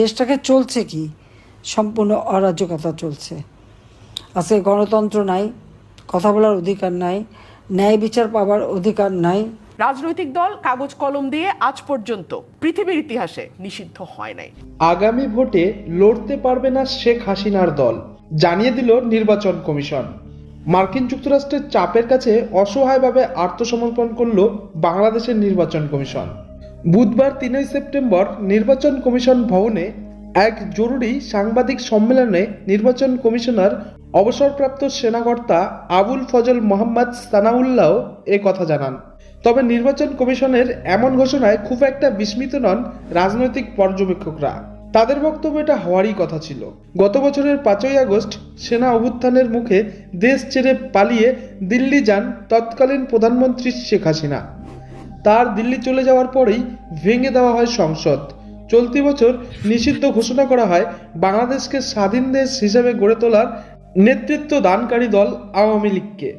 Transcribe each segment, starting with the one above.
দেশটাকে চলছে কি? সম্পূর্ণ অরাজকতা চলছে। আজকে গণতন্ত্র নাই কথা বলার অধিকার নাই ন্যায় বিচার পাবার অধিকার নাই। রাজনৈতিক দল কাগজ কলম দিয়ে আজ পর্যন্ত পৃথিবীর ইতিহাসে নিষিদ্ধ হয় নাই। আগামী ভোটে লড়তে পারবে না শেখ হাসিনার দল জানিয়ে দিল নির্বাচন কমিশন। মার্কিন যুক্তরাষ্ট্রের চাপের কাছে অসহায়ভাবে আত্মসমর্পণ করল বাংলাদেশের নির্বাচন কমিশন। বুধবার তিনই সেপ্টেম্বর নির্বাচন কমিশন ভবনে এক জরুরি সাংবাদিক সম্মেলনে নির্বাচন কমিশনার অবসরপ্রাপ্ত সেনাকর্তা আবুল ফজল মোহাম্মদ সানাউল্লাহ এ কথা জানান। তবে নির্বাচন কমিশনের এমন ঘোষণায় খুব একটা বিস্মিত নন রাজনৈতিক পর্যবেক্ষকরা। তাদের বক্তব্য এটা হওয়ারই কথা ছিল। গত বছরের পাঁচই আগস্ট সেনা অভ্যুত্থানের মুখে দেশ ছেড়ে পালিয়ে দিল্লি যান তৎকালীন প্রধানমন্ত্রী শেখ হাসিনা। তার দিল্লি চলে যাওয়ার পরেই ভেঙে দেওয়া হয় সংসদ। চলতি বছর নিষিদ্ধ ঘোষণা করা হয় বাংলাদেশকে স্বাধীন দেশ হিসেবে গড়ে তোলার নেতৃত্ব দানকারী দল আওয়ামী লীগকে।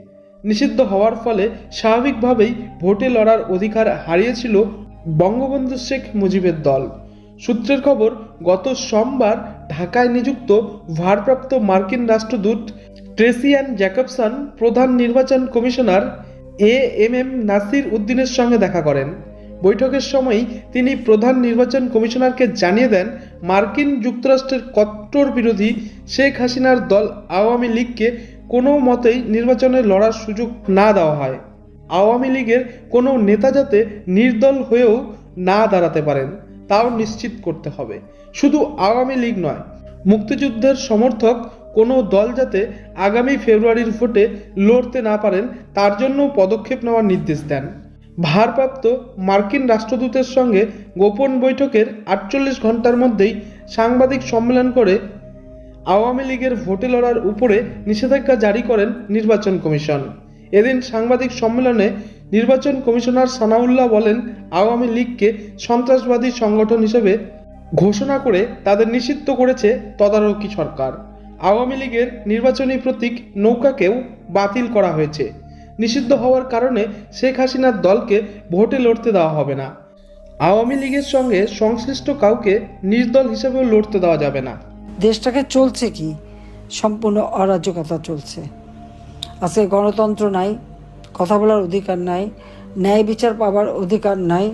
নিষিদ্ধ হওয়ার ফলে স্বাভাবিকভাবেই ভোটে লড়ার অধিকার হারিয়েছিল বঙ্গবন্ধু শেখ মুজিবের দল। সূত্রের খবর, গত সোমবার ঢাকায় নিযুক্ত ভারপ্রাপ্ত মার্কিন রাষ্ট্রদূত ট্রেসিয়ান জ্যাকবসন প্রধান নির্বাচন commissioner A M M Nasir উদ্দিনের সঙ্গে দেখা করেন। বৈঠকের সময়ই তিনি প্রধান নির্বাচন কমিশনারকে জানিয়ে দেন, মার্কিন যুক্তরাষ্ট্রের কট্টর বিরোধী শেখ হাসিনার দল আওয়ামী লীগকে কোনো মতেই নির্বাচনে লড়ার সুযোগ না দেওয়া হয়। আওয়ামী লীগের কোনো নেতা যাতে নির্দল হয়েও না দাঁড়াতে পারেন, তাও নিশ্চিত করতে হবে। শুধু আওয়ামী লীগ নয়, মুক্তিযুদ্ধের সমর্থক কোনো দল যাতে আগামী ফেব্রুয়ারির ভোটে লড়তে না পারেন, তার জন্য পদক্ষেপ নেওয়ার নির্দেশ দেন। ভারপ্রাপ্ত মার্কিন রাষ্ট্রদূতের সঙ্গে গোপন বৈঠকের আটচল্লিশ ঘণ্টার মধ্যেই সাংবাদিক সম্মেলন করে আওয়ামী লীগের ভোটে লড়ার উপরে নিষেধাজ্ঞা জারি করেন নির্বাচন কমিশন। এদিন সাংবাদিক সম্মেলনে নির্বাচন কমিশনার সানাউল্লাহ বলেন, আওয়ামী লীগকে সন্ত্রাসবাদী সংগঠন হিসেবে ঘোষণা করে তাদের নিষিদ্ধ করেছে তদারকি সরকার। আওয়ামী লীগের নির্বাচনী প্রতীক নৌকাকেও বাতিল করা হয়েছে। নিষিদ্ধ হওয়ার কারণে শেখ হাসিনার দলকে ভোটে লড়তে দেওয়া হবে না। আওয়ামী লীগের সঙ্গে সংশ্লিষ্ট কাউকে নির্দল হিসেবেও লড়তে দেওয়া যাবে না। দেশটাকে চলছে কি? সম্পূর্ণ অরাজকতা চলছে। আজকে গণতন্ত্র নাই, কথা বলার অধিকার নাই, ন্যায় বিচার পাবার অধিকার নাই